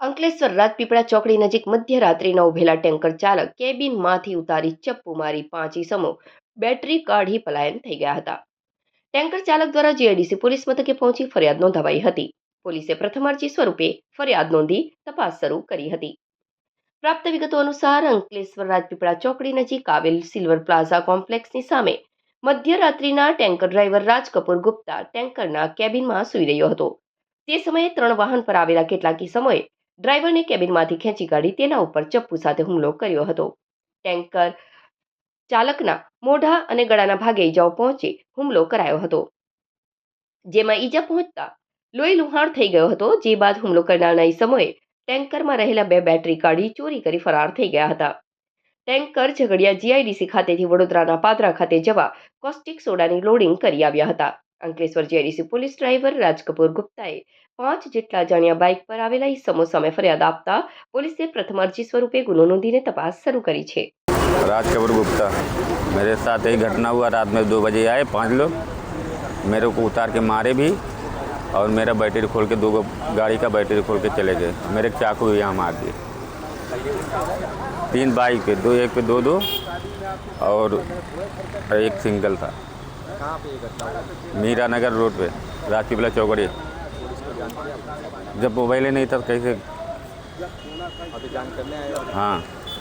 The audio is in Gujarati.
અંકલેશ્વર રાજપીપળા ચોકડી નજીક મધ્યરાત્રિના ઉભેલા ટેન્કર ચાલક કેબિનમાંથી ઉતારી ચપ્પુ મારી પાંચ ઇસમો બેટરી કાઢી પલાયન થઈ ગયા હતા. ટેન્કર ચાલક દ્વારા જીઆઈડીસી પોલીસ મથકે પહોંચી ફરિયાદ નોંધાવાઈ હતી. પોલીસે પ્રથમ અરજી સ્વરૂપે ફરિયાદ નોંધી તપાસ શરૂ કરી હતી. પ્રાપ્ત વિગતો અનુસાર અંકલેશ્વર રાજપીપળા ચોકડી નજીક આવેલ સિલ્વર પ્લાઝા કોમ્પ્લેક્સની સામે મધ્યરાત્રિના ટેન્કર ડ્રાઈવર રાજ કપૂર ગુપ્તા ટેન્કરના કેબિનમાં સૂઈ રહ્યો હતો. તે સમયે ત્રણ વાહન પર આવેલા કેટલાક સમયે ડ્રાઈવરને કેબિનમાંથી ખેંચી કાઢી તેના ઉપર ચપ્પુ સાથે હુમલો કર્યો હતો. ટેન્કર ચાલકના મોઢા અને ગળાના ભાગે ઈજાઓ પહોંચી હુમલો કરાયો હતો. જેમાં ઈજા પહોંચતા લોહી લુહાણ થઈ ગયો હતો, જે બાદ હુમલો કરનારના સમયે ટેન્કરમાં રહેલા બે બેટરી કાઢી ચોરી કરી ફરાર થઈ ગયા હતા. ટેન્કર ઝઘડિયા જીઆઈડીસી ખાતેથી વડોદરાના પાદરા ખાતે જવા કોસ્ટિક સોડાની લોડિંગ કરી આવ્યા હતા. Ankleshwar GIDC police driver Raj Kapoor ગુપ્તાએ પાંચ જેટલા જાણ્યા બાઇક પર આવેલા ઈસમો સામે ફરિયાદ આપતા પોલીસે પ્રથમ અરજી સ્વરૂપે ગુનો નોંધીને તપાસ શરૂ કરી છે राज कपूर गुप्ता मेरे साथ यही घटना हुआ रात में दो बजे आए पांच लोग मेरे को उतार के मारे भी और मेरा बैटरी खोल के दो गो गाड़ी का बैटरी खोल के चले गए मेरे चाकू भी यहाँ मार दिए तीन बाइक पे दो एक पे दो दो और एक सिंगल था मीरा नगर रोड पे राजपीपला चौकड़ी जब मोबाइल ही नहीं था कैसे अभी जान करने आए हो हाँ